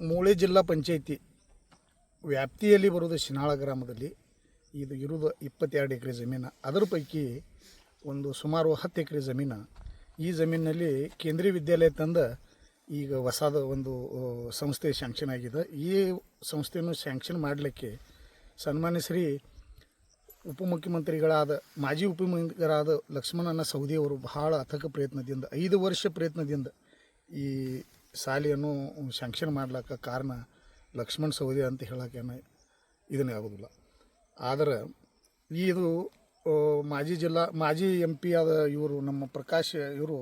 ಮೂಳೆ ಜಿಲ್ಲಾ ಪಂಚಾಯಿತಿ ವ್ಯಾಪ್ತಿಯಲ್ಲಿ ಬರುವುದು ಶಿನಾಳ ಗ್ರಾಮದಲ್ಲಿ. ಇದು ಇರೋದು ಇಪ್ಪತ್ತೆರಡು ಎಕರೆ ಜಮೀನು. ಅದರ ಪೈಕಿ ಒಂದು ಸುಮಾರು ಹತ್ತು ಎಕರೆ ಜಮೀನು. ಈ ಜಮೀನಿನಲ್ಲಿ ಕೇಂದ್ರೀಯ ವಿದ್ಯಾಲಯ ತಂದ ಈಗ ಹೊಸದ ಒಂದು ಸಂಸ್ಥೆ ಸ್ಯಾಂಕ್ಷನ್ ಆಗಿದೆ. ಈ ಸಂಸ್ಥೆಯನ್ನು ಶ್ಯಾಂಕ್ಷನ್ ಮಾಡಲಿಕ್ಕೆ ಸನ್ಮಾನ್ಯ ಶ್ರೀ ಉಪಮುಖ್ಯಮಂತ್ರಿಗಳಾದ, ಮಾಜಿ ಉಪಮುಖ್ಯರಾದ ಲಕ್ಷ್ಮಣನ ಸೌದಿಯವರು ಬಹಳ ಅಥಕ ಪ್ರಯತ್ನದಿಂದ, ಐದು ವರ್ಷ ಪ್ರಯತ್ನದಿಂದ ಈ ಶಾಲೆಯನ್ನು ಶಾಂಕ್ಷನ್ ಮಾಡ್ಲಿಕ್ಕೆ ಕಾರಣ ಲಕ್ಷ್ಮಣ ಸವದಿ ಅಂತ ಹೇಳೋಕ್ಕೇನು ಇದನ್ನೇ ಆಗೋದಿಲ್ಲ. ಆದರೆ ಇದು ಮಾಜಿ ಜಿಲ್ಲಾ, ಮಾಜಿ ಎಂ ಪಿ ಆದ ಇವರು ನಮ್ಮ ಪ್ರಕಾಶ್, ಇವರು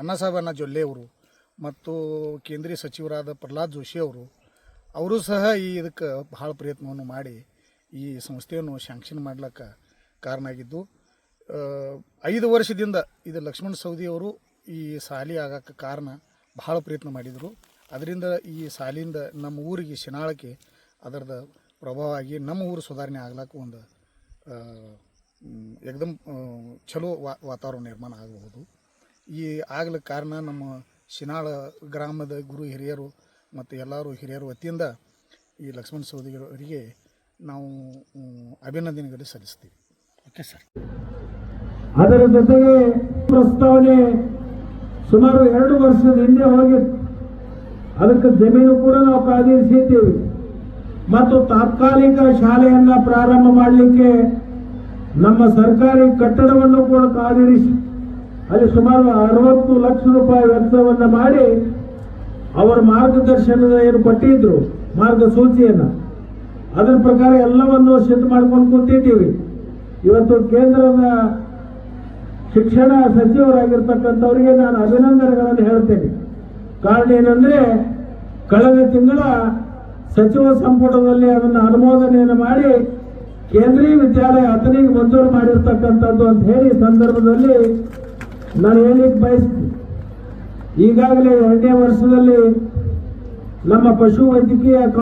ಅನ್ನಸಾಬ್ ಅಣ್ಣ ಜೊಲ್ಲೆ ಅವರು ಮತ್ತು ಕೇಂದ್ರೀಯ ಸಚಿವರಾದ ಪ್ರಹ್ಲಾದ್ ಜೋಶಿ ಅವರು ಅವರು ಸಹ ಈ ಇದಕ್ಕೆ ಬಹಳ ಪ್ರಯತ್ನವನ್ನು ಮಾಡಿ ಈ ಸಂಸ್ಥೆಯನ್ನು ಶಾಂಕ್ಷನ್ ಮಾಡ್ಲಿಕ್ಕೆ ಕಾರಣ ಆಗಿದ್ದು ಐದು ವರ್ಷದಿಂದ ಇದು ಲಕ್ಷ್ಮಣ ಸವದಿ ಅವರು ಈ ಸಾಲಿ ಆಗಕ್ಕೆ ಕಾರಣ ಬಹಳ ಪ್ರಯತ್ನ ಮಾಡಿದರು. ಅದರಿಂದ ಈ ಸಾಲಿಂದ ನಮ್ಮ ಊರಿಗೆ ಶಿನಾಳಕ್ಕೆ ಅದರದ ಪ್ರಭಾವ ಆಗಿ ನಮ್ಮ ಊರು ಸುಧಾರಣೆ ಆಗ್ಲಕ್ಕ ಒಂದು ಎಕ್ದಮ್ ಚಲೋ ವಾತಾವರಣ ನಿರ್ಮಾಣ ಆಗಬಹುದು. ಈ ಆಗ್ಲಿಕ್ಕೆ ಕಾರಣ ನಮ್ಮ ಶಿನಾಳ ಗ್ರಾಮದ ಗುರು ಹಿರಿಯರು ಮತ್ತು ಎಲ್ಲರೂ ಹಿರಿಯರು ವತಿಯಿಂದ ಈ ಲಕ್ಷ್ಮಣ ಸೌದಿಗಳವರಿಗೆ ನಾವು ಅಭಿನಂದನೆಗಳು ಸಲ್ಲಿಸ್ತೀವಿ. ಓಕೆ ಸರ್ ಅದರ ಜೊತೆಗೆ ಪ್ರಸ್ತಾವನೆ ಸುಮಾರು ಎರಡು ವರ್ಷದ ಹಿಂದೆ ಹೋಗಿ ಅದಕ್ಕೆ ಜಮೀನು ಕೂಡ ನಾವು ಕಾದಿರಿಸಿದ್ದೀವಿ ಮತ್ತು ತಾತ್ಕಾಲಿಕ ಶಾಲೆಯನ್ನ ಪ್ರಾರಂಭ ಮಾಡಲಿಕ್ಕೆ ನಮ್ಮ ಸರ್ಕಾರಿ ಕಟ್ಟಡವನ್ನು ಕೂಡ ಕಾದಿರಿಸಿ ಅಲ್ಲಿ ಸುಮಾರು ಅರವತ್ತು ಲಕ್ಷ ರೂಪಾಯಿ ವೆಚ್ಚವನ್ನು ಮಾಡಿ ಅವರ ಮಾರ್ಗದರ್ಶನದ ಏನು ಕೊಟ್ಟಿದ್ರು, ಮಾರ್ಗಸೂಚಿಯನ್ನ. ಅದರ ಪ್ರಕಾರ ಎಲ್ಲವನ್ನು ಸಿದ್ಧ ಮಾಡ್ಕೊಂಡು ಕೂತಿದ್ದೀವಿ. ಇವತ್ತು ಕೇಂದ್ರದ ಶಿಕ್ಷಣ ಸಚಿವರಾಗಿರ್ತಕ್ಕಂಥವ್ರಿಗೆ ನಾನು ಅಭಿನಂದನೆಗಳನ್ನು ಹೇಳ್ತೇನೆ. ಕಾರಣ ಏನಂದ್ರೆ, ಕಳೆದ ತಿಂಗಳ ಸಚಿವ ಸಂಪುಟದಲ್ಲಿ ಅದನ್ನು ಅನುಮೋದನೆಯನ್ನು ಮಾಡಿ ಕೇಂದ್ರೀಯ ವಿದ್ಯಾಲಯ ಅತನಿಗೆ ಮಂಜೂರು ಮಾಡಿರ್ತಕ್ಕಂಥದ್ದು ಅಂತ ಹೇಳಿ ಸಂದರ್ಭದಲ್ಲಿ ನಾನು ಹೇಳಿಕ್ ಬಯಸ್ತೀನಿ. ಈಗಾಗಲೇ ಎರಡನೇ ವರ್ಷದಲ್ಲಿ ನಮ್ಮ ಪಶು ವೈದ್ಯಕೀಯ